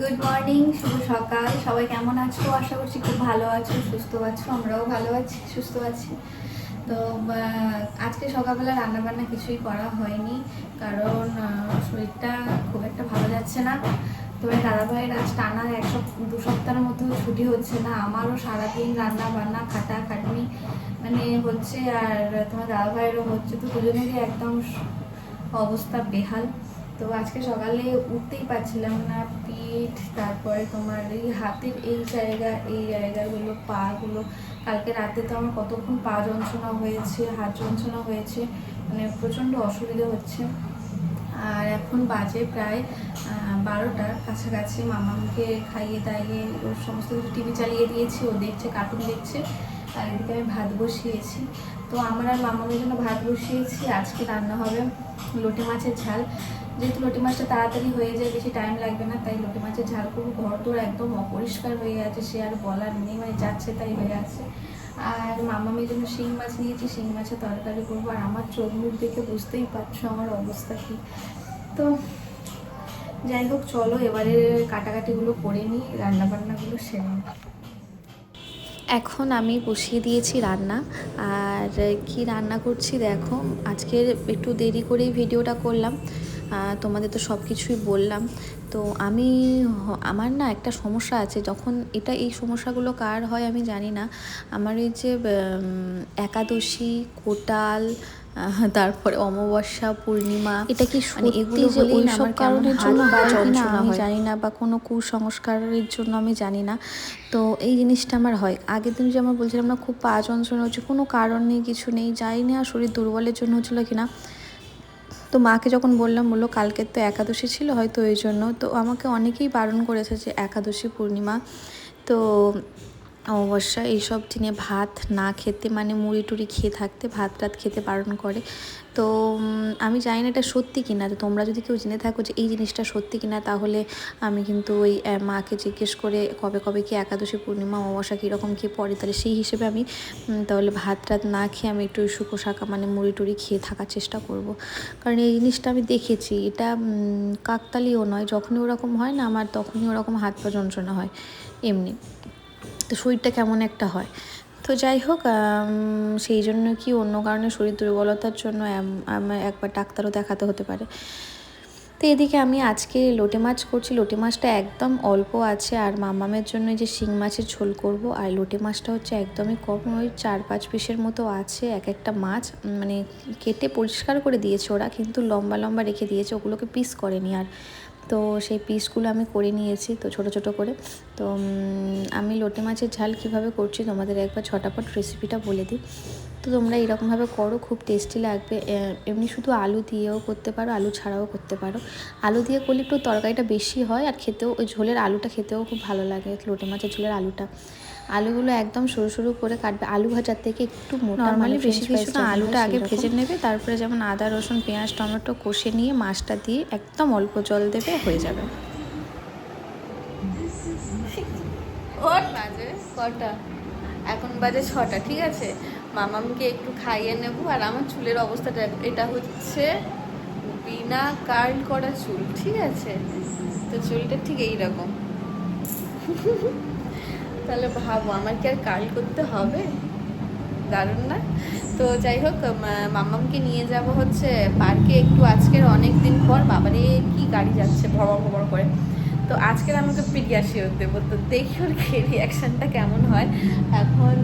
Good morning শুভ সকাল। সবাই কেমন আছো? আশা করছি খুব ভালো আছো, সুস্থ আছো, আমরাও ভালো আছি, সুস্থ আছি। তো আজকে সকালবেলা রান্নাবান্না কিছুই করা হয়নি, কারণ শরীরটা খুব একটা ভালো যাচ্ছে না। তোমার দাদা ভাইয়ের আজ টানা এক সপ্তাহ দু সপ্তাহের মতো ছুটি হচ্ছে না, আমারও সারাদিন রান্না বান্না খাটা খাটনি মানে হচ্ছে, আর তোমার দাদা ভাইয়েরও হচ্ছে, তো দুজনেরই একদম অবস্থা বেহাল। তো আজকে সকালে উঠতেই পারছিলাম না, পিঠ, তারপরে তোমার এই হাতের এই জায়গা, এই জায়গাগুলো, পাগুলো। কালকে রাতে তো আমার কতক্ষণ পা যন্ত্রণা হয়েছে, হাত যন্ত্রণা হয়েছে মানে প্রচণ্ড অসুবিধা হচ্ছে। আর এখন বাজে প্রায় বারোটার কাছাকাছি মামাকে খাইয়ে দাইয়ে, ওর সমস্ত কিছু টিভি চালিয়ে দিয়েছি, ও দেখছে কার্টুন দেখছে, আর এদিকে আমি ভাত বসিয়েছি। তো আমার আর মামামের জন্য ভাত বসিয়েছি। আজকে রান্না হবে লোটে মাছের ঝাল। যেহেতু লোটে মাছটা তাড়াতাড়ি হয়ে যায়, বেশি টাইম লাগবে না, তাই লোটে মাছের ঝাল করব ঘর তোর একদম অপরিষ্কার হয়ে আছে, সে আর বলার নেই মানে যাচ্ছে তাই হয়ে আছে। আর মামামের জন্য শিং মাছ নিয়েছি, শিং মাছের তরকারি করব, আর আমার চোখ মুখ দেখে বুঝতেই পারছ আমার অবস্থা কি। তো যাই হোক, চলো এবারে কাটাকাটিগুলো করে নিই, রান্নাবান্নাগুলো সেরে। এখন আমি বসিয়ে দিয়েছি রান্না, আর কি রান্না করছি দেখো, আজকের একটু দেরি করেই ভিডিওটা করলাম। তোমাদের তো সব কিছুই বললাম। তো আমি আমার না একটা সমস্যা আছে যখন এটা এই সমস্যাগুলো কার হয় আমি জানি না। আমার এই যে একাদশী কোটাল তারপরে অমাবস্যা পূর্ণিমা এটা কি মানে এগুলো যে ওই না সব কারণের জন্য আমি জানি না বা কোনো কুসংস্কারের জন্য আমি জানি না। তো এই জিনিসটা আমার হয়। আগের দিন যে আমার বলছিলাম না খুব পা যন্ত্রণা হচ্ছে কোনো কারণ নেই কিছু নেই যাই না শরীর দুর্বলের জন্য হচ্ছিল কিনা। তো মাকে যখন বললাম, বলল কালকের তো একাদশী ছিল হয়তো ওই জন্য। তো আমাকে অনেকেই বারণ করেছে যে একাদশী পূর্ণিমা। তো অমাবস্যা এইসব দিনে ভাত না খেতে মানে মুড়ি টুড়ি খেয়ে থাকতে, ভাত টাত খেতে বারণ করে। তো আমি জানি না এটা সত্যি কিনা। তো তোমরা যদি কেউ জেনে থাকো যে এই জিনিসটা সত্যি কিনা, তাহলে আমি কিন্তু ওই মাকে জিজ্ঞেস করে কবে কবে কি একাদশী পূর্ণিমা, অমাবস্যা কীরকম কী পড়ে, তাহলে সেই হিসেবে আমি তাহলে ভাত টাত না খেয়ে আমি একটু শুকো শাকা মানে মুড়ি টুড়ি খেয়ে থাকার চেষ্টা করব। কারণ এই জিনিসটা আমি দেখেছি। এটা কাকতালিও নয়। যখনই ওরকম হয় না আমার, তখনই ওরকম হাত পা যন্ত্রণা হয়। এমনি। তো শরীরটা কেমন একটা হয়। তো যাই হোক সেই জন্য কি অন্য কারণে শরীর দুর্বলতার জন্য একবার ডাক্তারও দেখাতে হতে পারে। তো এদিকে আমি আজকে লোটে মাছ করছি। লোটে মাছটা একদম অল্প আছে আর মামামের জন্য যে শিং মাছের ঝোল করব। আর লোটে মাছটা হচ্ছে একদমই কম, ওই চার পাঁচ পিসের মতো আছে, এক একটা মাছ। মানে কেটে পরিষ্কার করে দিয়েছে ওরা, কিন্তু লম্বা লম্বা রেখে দিয়েছে, ওগুলোকে পিস করেনি। আর তো সেই পিসগুলো আমি করে নিয়েছি, তো ছোট ছোট করে। তো আমি লোটে মাছের ঝাল কীভাবে করছি তোমাদের একবার ছটাপট রেসিপিটা বলে দিই। তো তোমরা এরকমভাবে করো, খুব টেস্টি লাগবে। এমনি শুধু আলু দিয়েও করতে পারো, আলু ছাড়াও করতে পারো। আলু দিয়ে করলে একটু তরকারিটা বেশি হয়, আর খেতেও, ওই ঝোলের আলুটা খেতেও খুব ভালো লাগে, লোটে মাছের ঝোলের আলুটা। আলুগুলো একদম সরু সরু করে কাটবে। আলু ভাজার থেকে একটু মোটা Normally মানে বেশি কিছু না, আলুটা আগে ভেজে নেবে তারপরে যেমন আদা রসুন পেঁয়াজ টমেটো কষে নিয়ে মাছটা দিয়ে একদম অল্প জল দেবে হয়ে যাবে। ওর বাজে কটা? এখন বাজে ছটা ঠিক আছে? মামামকে একটু খাইয়ে নেব আর আমার চুলের অবস্থাটা এটা হচ্ছে বিনা কার্ল করা চুল ঠিক আছে? তো চুলটা ঠিক এইরকম তাহলে ভাবো আমার কি আর কাল করতে হবে? দারুণ না? তো যাই হোক মামামকে নিয়ে যাব হচ্ছে পার্কে একটু আজকের অনেক দিন পর। বাবারে, কি গাড়ি যাচ্ছে ভবর ভবর করে। তো আজকের আমাকে পিডিয়াশিওর দেবো। তো দেখি ওর রিয়াকশানটা কেমন হয়। এখন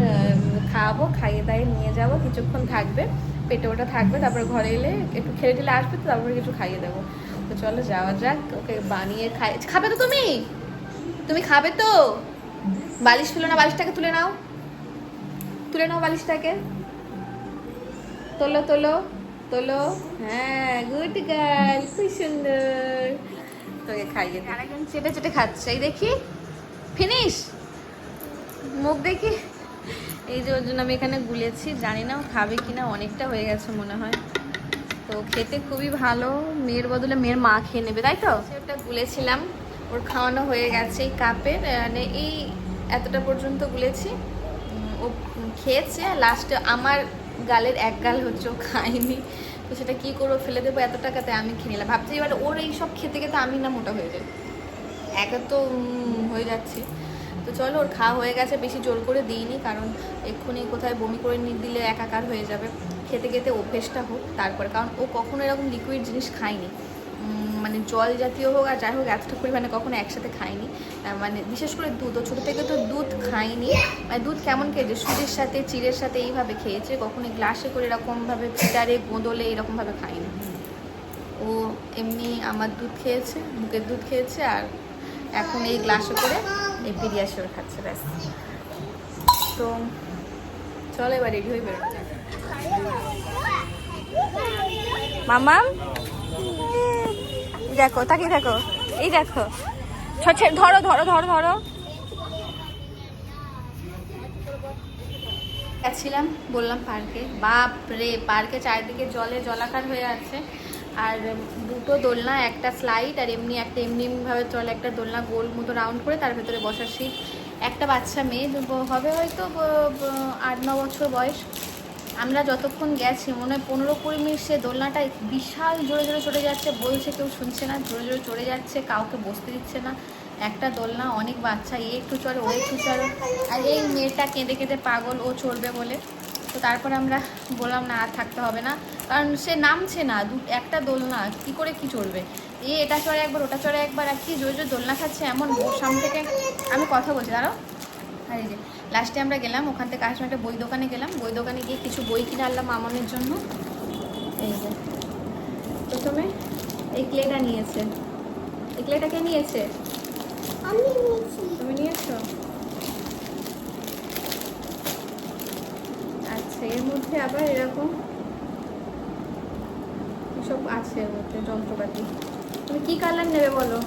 খাওয়াবো খাইয়ে দাইয়ে নিয়ে যাব। কিছুক্ষণ থাকবে, পেটে ওটা থাকবে, তারপরে ঘরে এলে একটু খেলে টেলে আসবে তো, তারপরে কিছু খাইয়ে দেবো। তো চলো যাওয়া যাক, ওকে বানিয়ে খাই খাবে তো তুমি? তুমি খাবে তো? বালিশ তুলে না, বালিশটাকে তুলে নাও। তুলে নাও বালিশটাকে। তোলো তোলো তোলো। হ্যাঁ গুড গার্ল খুব সুন্দর। তোকে খাইয়ে আরেকজন চেটে চেটে খাচ্ছে, এই দেখি। ফিনিশ! মুখ দেখি। এই যে ওর জন্য আমি এখানে গুলেছি। জানি না খাবে কিনা, অনেকটা হয়ে গেছে মনে হয়। তো খেতে খুবই ভালো। মেয়ের বদলে মেয়ের মা খেয়ে নেবে, তাই তো? ওটা গুলেছিলাম। ওর খাওয়ানো হয়ে গেছে এই কাপের মানে এই এতটা পর্যন্ত গুলেছি। ও খেয়েছে লাস্টে আমার গালের এক গাল হচ্ছে ও খায়নি। তো সেটা কী করব, ফেলে দেবো এত টাকাতে আমি খেয়ে নিলাম। ভাবছি এবার ওর এই সব খেতে খেতে আমি না মোটা হয়ে যাই। একা তো হয়ে যাচ্ছে। তো চলো, ওর খাওয়া হয়ে গেছে, বেশি জোর করে দিইনি, কারণ এক্ষুনি কোথায় বমি করে নিয়ে দিলে একাকার হয়ে যাবে। খেতে খেতে অভ্যেসটা হোক, তারপরে। কারণ ও কখনো এরকম লিকুইড জিনিস খায়নি। মানে জল জাতীয় হোক আর যাই হোক, এতটা পরিমাণে কখনো একসাথে খাইনি। মানে বিশেষ করে দুধ, ও ছোটো থেকে তো দুধ খায়নি মানে দুধ কেমন খেয়েছে? সুজির সাথে চিড়ের সাথে এইভাবে খেয়েছে? কখনো গ্লাসে করে এরকমভাবে ফিটারে গোঁদলে এরকমভাবে খায়নি ও এমনি আমার দুধ খেয়েছে বুকের দুধ খেয়েছে আর এখন এই গ্লাসে করে এই পিডিয়াশোর খাচ্ছে, ব্যাস। তো চলো এবার রেডি হয়ে যাক মামা দেখো, তাকিয়ে দেখো। এই দেখো। ধরো ধরো ধরো ধরো। গেছিলাম বললাম পার্কে। বাপ রে পার্কে চারিদিকে জলে জলাকার হয়ে আছে। আর দুটো দোলনা, একটা স্লাইড আর এমনি একটা এমনি এমনিভাবে চলে একটা দোলনা গোল মতো রাউন্ড করে তার ভেতরে বসার সিট একটা বাচ্চা মেয়ে হবে হয়তো আট, ন বছর বয়স। আমরা যতক্ষণ গেছি, মনে হয় পনেরো কুড়ি মিনিট সে দোলনাটা বিশাল জোরে জোরে চড়ে যাচ্ছে, বলছে কেউ শুনছে না, জোরে জোরে চড়ে যাচ্ছে, কাউকে বসতে দিচ্ছে না। একটা দোলনা, অনেক বাচ্চা, এ একটু চড়ে, ও একটু চড়ে। আর এই মেয়েটা কেঁদে কেঁদে পাগল, ও চড়বে বলে। তো তারপরে আমরা বললাম, না, আর থাকতে হবে না। কারণ সে নামছে না, দু, একটা দোলনা, কি করে কি চড়বে? এ এটা চড়ে একবার, ওটা চড়ে একবার, আর কি জোরে জোরে দোলনা খাচ্ছে, এমন সামনে থেকে আমি কথা বলছি, দাঁড়াও। আর এই যে লাস্টে আমরা গেলাম ওখান থেকে আসলে একটা বই দোকানে গেলাম। বই দোকানে গিয়ে কিছু বই কিনে আনলাম মামনের জন্য। এই যে। প্রথমে এই ক্লেটা নিয়েছে। এই ক্লেটা কে নিয়েছে? আমি নিয়েছি। তুমি নিয়েছো? আচ্ছা এর মধ্যে আবার এরকম এসব আছে এর মধ্যে যন্ত্রপাতি? তুমি কি কালার নেবে বলো?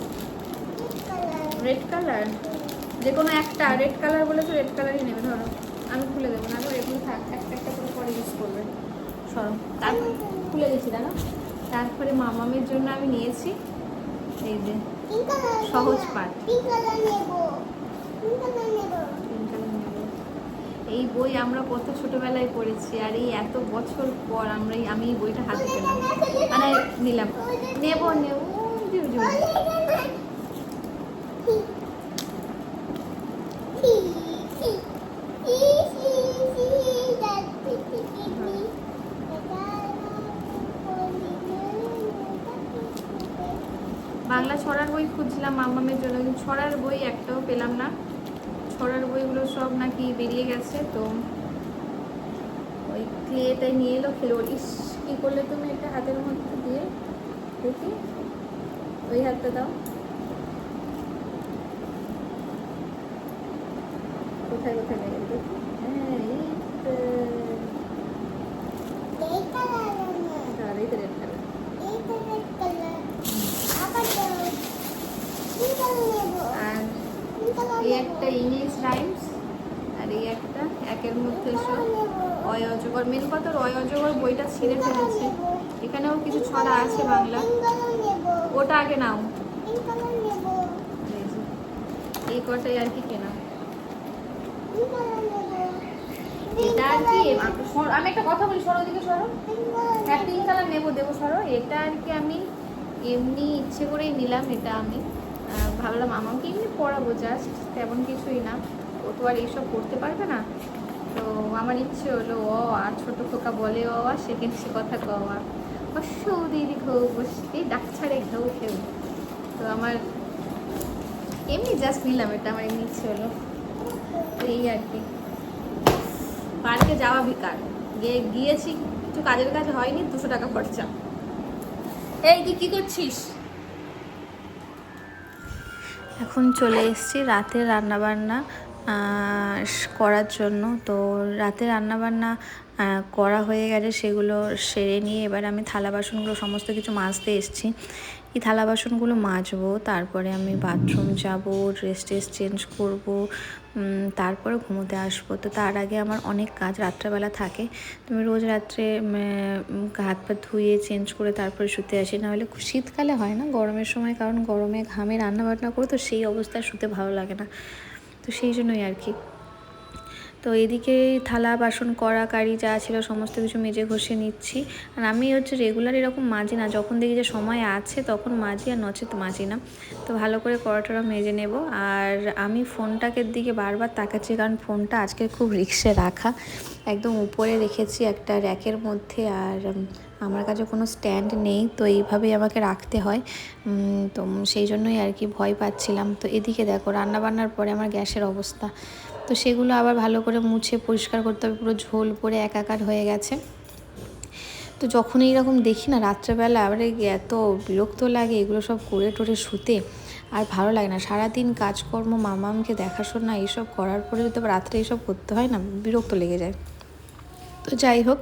রেড কালার যে কোনো একটা রেড কালার বলে তো রেড কালারই নেবে, ধরো। আমি খুলে দেবো, না এগুলো থাক, একটা একটা করে পরে ইউজ করবে। সরো। তারপর খুলে দিচ্ছি দাঁড়া তারপরে মামামের জন্য আমি নিয়েছি এই যে সহজ পাঠ এই বই আমরা কত ছোটবেলায় পড়েছি, আর এই এত বছর পর আমরা আমি এই বইটা হাতে পেলাম। মানে নিলাম। নেব নেব বাংলা ছড়ার বই খুঁজছিলাম মামামের জন্য, কিন্তু ছড়ার বই একটাও পেলাম না। ছড়ার বইগুলো সব নাকি বেরিয়ে গেছে, তো ওই ক্লেটাই নিয়ে এলো খেলো ইস, কী করলে তুমি এটা হাতের মধ্যে দিয়ে? দেখি, ওই হাতটা দাও। কোথায় কোথায় লেগে দেখি হ্যাঁ এই তো। আর এই তো red color। আর এই একটা ইংলিশ রাইমস আর এই একটা একের মধ্যে সব অয় মেন কথা অয় অজগর বইটা ছিঁড়ে ফেলেছে। এখানেও কিছু ছড়া আছে বাংলা ওটা আগে নাও। এই কটাই আর কি কেনা। এটা আর কি আমি একটা কথা বলি, সরো দিকে সরো। হ্যাঁ পিঙ্ক কালার নেব, দেবো, সরো। এটা আর কি আমি এমনি ইচ্ছে করেই নিলাম, এটা আমি। ভাবলাম আমাকে এমনি পড়াবো জাস্ট তেমন কিছুই না। ও তো আর এইসব করতে পারবে না। তো আমার ইচ্ছে হলো, ও আর ছোটো খোকা বলে, ও আর সেকেন্ড সে কথা কওয়া ও সৌদিদি ঘৌ বসতে ছাড়ে ঘেউ ঘেউ। তো আমার এমনি জাস্ট নিলাম, এটা আমার এমনি ইচ্ছে হলো। তো এই আর কি। পার্কে যাওয়া বেকার। গিয়ে গিয়েছি, কিছু কাজের কাজ হয়নি, দুশো টাকা খরচা। এই তুই কি করছিস? এখন চলে এসেছি রাতের রান্নাবান্না করার জন্য। তো রাতে রান্নাবান্না করা হয়ে গেলে সেগুলো সেরে নিয়ে এবার আমি থালা বাসনগুলো সমস্ত কিছু মাজতে এসেছি। এই থালা বাসনগুলো মাজবো, তারপরে আমি বাথরুম যাব ড্রেস ট্রেস চেঞ্জ করব তারপরে ঘুমোতে আসব। তো তার আগে আমার অনেক কাজ রাত্রেবেলা থাকে। তুমি রোজ রাত্রে হাত পা ধুয়ে চেঞ্জ করে তারপরে শুতে আসি। নাহলে শীতকালে হয় না গরমের সময়, কারণ গরমে ঘামে রান্না বান্না করে তো সেই অবস্থায় শুতে ভালো লাগে না। তো সেই জন্যই আর কি। তো এদিকে থালা, বাসন, কড়া, কারি যা ছিল সমস্ত কিছু মেজে ঘষে নিচ্ছি। আর আমি হচ্ছে রেগুলার এরকম মাজি না। যখন দেখি যে সময় আছে, তখন মাজি আর নচেত মাজি না। তো ভালো করে কড়াটড়া মেজে নেব। আর আমি ফোনটাকে দিকে বারবার তাকাচ্ছি, কারণ ফোনটা আজকে খুব রিক্সে রাখা। একদম উপরে রেখেছি একটা র্যাকের মধ্যে। আর আমার কাছে কোনো স্ট্যান্ড নেই, তো এইভাবেই আমাকে রাখতে হয়। তো সেই জন্যই আর কি ভয় পাচ্ছিলাম। তো এদিকে দেখো রান্না বান্নার পরে আমার গ্যাসের অবস্থা। তো সেগুলো আবার ভালো করে মুছে পরিষ্কার করতে হবে, পুরো ঝোল পরে একাকার হয়ে গেছে। তো যখন এইরকম দেখি না, রাত্রেবেলা আবার এত বিরক্ত লাগে, এগুলো সব করে টোরে শুতে আর ভালো লাগে না। সারাদিন কাজকর্ম, মামামকে দেখাশোনা, এইসব করার পরে আবার রাত্রে এইসব করতে হয় না, বিরক্ত লেগে যায়। তো যাই হোক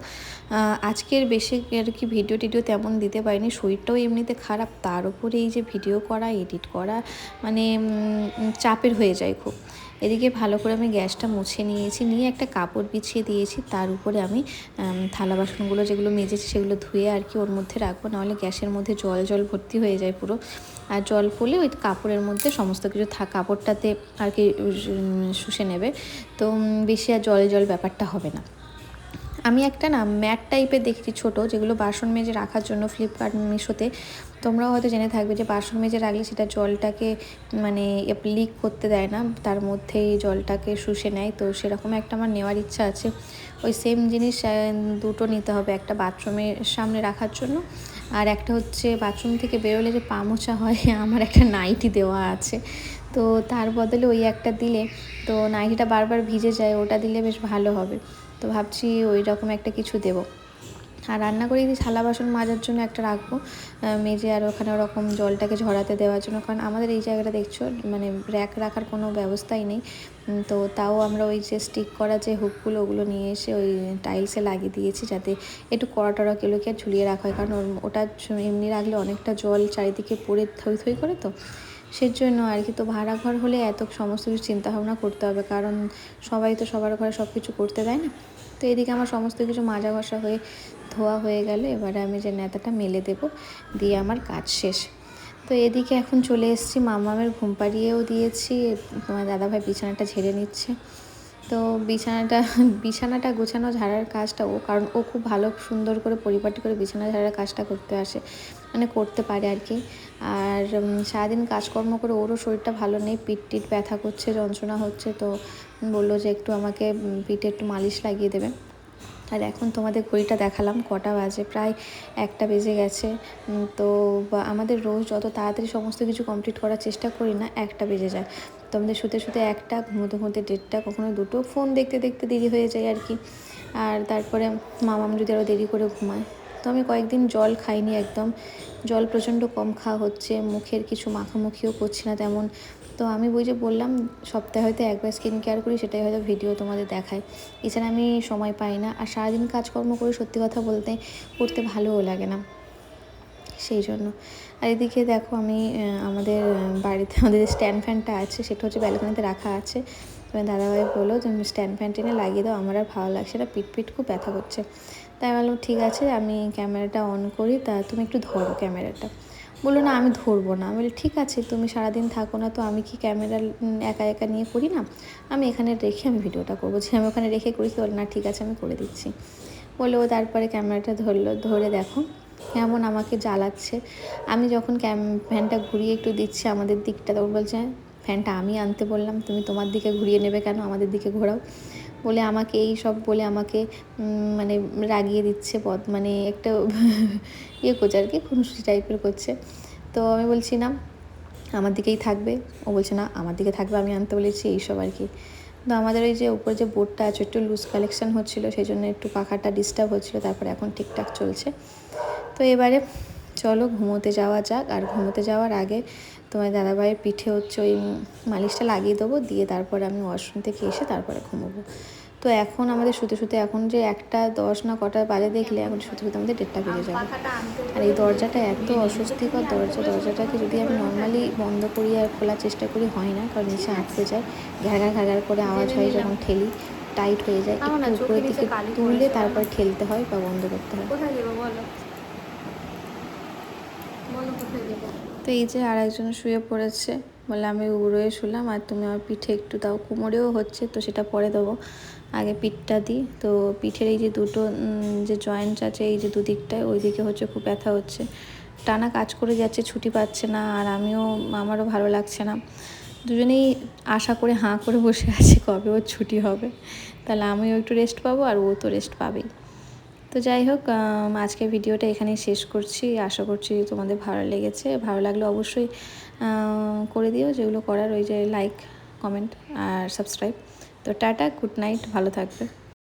আজকের বেশি আর কি ভিডিও টিডিও তেমন দিতে পারিনি, শরীরটাও এমনিতে খারাপ, তার উপরে এই যে ভিডিও করা এডিট করা মানে চাপের হয়ে যায় খুব। এদিকে ভালো করে আমি গ্যাসটা মুছে নিয়েছি, নিয়ে একটা কাপড় বিছিয়ে দিয়েছি, তার উপরে আমি থালা বাসনগুলো যেগুলো মেজেছি সেগুলো ধুয়ে আর কি ওর মধ্যে রাখব, নাহলে গ্যাসের মধ্যে জল জল ভর্তি হয়ে যায় পুরো। আর জল পড়লে ওই কাপড়ের মধ্যে সমস্ত কিছু থা, কাপড়টাতে আর কি শুষে নেবে। তো বেশি আর জল জল ব্যাপারটা হবে না। আমি একটা না ম্যাট টাইপের দেখছি ছোট, যেগুলো বাসন মেজে রাখার জন্য ফ্লিপকার্ট মিশোতে। তোমরাও হয়তো জেনে থাকবে যে বাসন মেজে রাখলে সেটা জলটাকে মানে লিক করতে দেয় না, তার মধ্যেই জলটাকে শুষে নেয়। তো সেরকম একটা আমার নেওয়ার ইচ্ছা আছে। ওই সেম জিনিস দুটো নিতে হবে, একটা বাথরুমের সামনে রাখার জন্য, আর একটা হচ্ছে বাথরুম থেকে বেরোলে যে পা মোছা হয়, আমার একটা নাইটি দেওয়া আছে। তো তার বদলে ওই একটা দিলে, তো নাইটিটা বারবার ভিজে যায়, ওটা দিলে বেশ ভালো হবে। তো ভাবছি ওই রকম একটা কিছু দেবো। আর রান্না করে যদি থালা বাসন মাজার জন্য একটা রাখব মেজে আর ওখানে ওরকম জলটাকে ঝরাতে দেওয়ার জন্য, কারণ আমাদের এই জায়গাটা দেখছ মানে র্যাক রাখার কোনো ব্যবস্থাই নেই। তো তাও আমরা ওই যে স্টিক করা যে হুকগুলো ওগুলো নিয়ে এসে ওই টাইলসে লাগিয়ে দিয়েছি, যাতে একটু কড়া টড়া কেলোকে ঝুলিয়ে রাখা হয়। কারণ ওটা এমনি রাখলে অনেকটা জল চারিদিকে পড়ে থই থই করে তো সেই জন্য আর কি। তো ভাড়া ঘর হলে এত সমস্ত কিছু চিন্তাভাবনা করতে হবে, কারণ সবাই তো সবার ঘরে সব কিছু করতে দেয় না। তো এদিকে আমার সমস্ত কিছু মাজা ঘষা হয়ে ধোয়া হয়ে গেল, এবারে আমি যে নেতাটা মেলে দেব, দিয়ে আমার কাজ শেষ। তো এদিকে এখন চলে এসেছি, মামামের ঘুম পাড়িয়েও দিয়েছি, তোমার দাদাভাই বিছানাটা ঝেড়ে নিচ্ছে। তো বিছানাটা বিছানাটা গোছানো ঝাড়ার কাজটা ও, কারণ ও খুব ভালো সুন্দর করে পরিপাটি করে বিছানা ঝাড়ার কাজটা করতে আসে মানে করতে পারে আর কি। আর সারাদিন কাজকর্ম করে ওরও শরীরটা ভালো নেই, পিঠ টিট ব্যথা করছে, যন্ত্রণা হচ্ছে, তো বলল যে একটু আমাকে পিঠে একটু মালিশ লাগিয়ে দেবে। আর এখন তোমাদের ঘড়িটা দেখালাম, কটা বাজে, প্রায় একটা বেজে গেছে। তো আমাদের রোজ যত তাড়াতাড়ি সমস্ত কিছু কমপ্লিট করার চেষ্টা করি না, একটা বেজে যায়। তো আমাদের শুতে শুতে একটা, ঘুমোতে ঘুমোতে দেড়টা কখনো দুটো, ফোন দেখতে দেখতে দেরি হয়ে যায় আর কি। আর তারপরে মামাম যদি আরও দেরি করে ঘুমায়। তো আমি কয়েকদিন জল খাইনি একদম। জল প্রচণ্ড কম খাওয়া হচ্ছে, মুখের কিছু মাখামুখিও করছি না তেমন। তো আমি বুঝে বললাম, সপ্তাহে হয়তো একবার স্কিন কেয়ার করি, সেটাই হয়তো ভিডিও তোমাদের দেখায়। এছাড়া আমি সময় পাই না। আর সারাদিন কাজকর্ম করে সত্যি কথা বলতে, করতে ভালোও লাগে না। সেই জন্য। আর এদিকে দেখো আমি আমাদের বাড়িতে, আমাদের যে স্ট্যান্ড ফ্যানটা আছে, সেটা হচ্ছে ব্যালকনিতে রাখা আছে। তো আমার দাদাভাই যে স্ট্যান্ড ফ্যান টেনে লাগিয়ে দাও, আমার আর ভালো লাগছে না। পিট পিট খুব ব্যথা করছে। তাই বললাম ঠিক আছে আমি ক্যামেরাটা অন করি তা তুমি একটু ধরো ক্যামেরাটা। বলল না আমি ধরবো না। আমি বলি ঠিক আছে তুমি সারাদিন থাকো না তো আমি কি ক্যামেরা একা একা নিয়ে করি না? আমি এখানে রেখে আমি ভিডিওটা করব। যে আমি ওখানে রেখে করি তো বলে, না ঠিক আছে আমি করে দিচ্ছি। বলে ও তারপরে ক্যামেরাটা ধরলো ধরে দেখো কেমন আমাকে জ্বালাচ্ছে। আমি যখন ক্যাম ফ্যানটা ঘুরিয়ে একটু দিচ্ছি আমাদের দিকটা তখন বলছে "হ্যাঁ, ফ্যানটা আমি আনতে বললাম তুমি তোমার দিকে ঘুরিয়ে নেবে কেন? আমাদের দিকে ঘোরাও। বলে আমাকে, এই সব বলে আমাকে মানে রাগিয়ে দিচ্ছে পদ মানে একটা ইয়ে করছে আর কি, খুনসুটি টাইপের করছে। তো আমি বলছি, না, আমার দিকেই থাকবে। ও বলছে, না, আমার দিকে থাকবে আমি আনতে বলেছি এইসব আর কি। তো আমাদের ওই যে উপরে যে বোর্ডটা আছে, একটু লুজ কালেকশন হচ্ছিল, সেই জন্য একটু পাখাটা ডিস্টার্ব হচ্ছিল, তারপরে এখন ঠিকঠাক চলছে। তো এবারে চলো, ঘুমোতে যাওয়া যাক, আর ঘুমোতে যাওয়ার আগে তোমার দাদাভাইয়ের পিঠে হচ্ছে ওই মালিশটা লাগিয়ে দেবো দিয়ে তারপরে আমি ওয়াশরুম থেকে এসে তারপরে ঘুমোবো। তো এখন আমাদের শুতে শুতে এখন যে একটা দশ না কটা বাজে দেখলে এখন শুতে শুতে আমাদের ডেটটা বেজে যাবে। আর এই দরজাটা এত অস্বস্তিকর দরজা দরজাটাকে যদি আমি নর্মালি বন্ধ করি আর খোলার চেষ্টা করি হয় না কারণ নিচে আটকে যায় ঘ্যাঘা ঘ্যাঘার করে আওয়াজ হয় যখন ঠেলি টাইট হয়ে যায় একটু উপরের দিকে তুললে তারপর ঠেলতে হয় বা বন্ধ করতে হয়। কোথায় যাব বলো? বলো কোথায় যাব তো এই যে আর একজন শুয়ে পড়েছে। বলে, আমি উড়োয়ে শুলাম আর তুমি আমার পিঠে একটু দাও। কোমরেও হচ্ছে, তো সেটা পরে দেবো। আগে পিঠটা দিই। তো পিঠের এই যে দুটো যে জয়েন্টস আছে, এই যে দুদিকটায় ওই দিকে হচ্ছে খুব ব্যথা হচ্ছে। টানা কাজ করে যাচ্ছে, ছুটি পাচ্ছে না, আর আমিও, আমারও ভালো লাগছে না। দুজনেই আশা করে হাঁ করে বসে আছি, কবে ওর ছুটি হবে। তাহলে আমিও একটু রেস্ট পাবো আর ও তো রেস্ট পাবেই। তো যাই হোক আজকে ভিডিওটা এখানে শেষ করছি। আশা করছি তোমাদের ভালো লেগেছে। ভালো লাগলে অবশ্যই করে দিও। যেগুলো করার ওই যে লাইক কমেন্ট আর সাবস্ক্রাইব তো টাটা গুড নাইট ভালো থাকবে।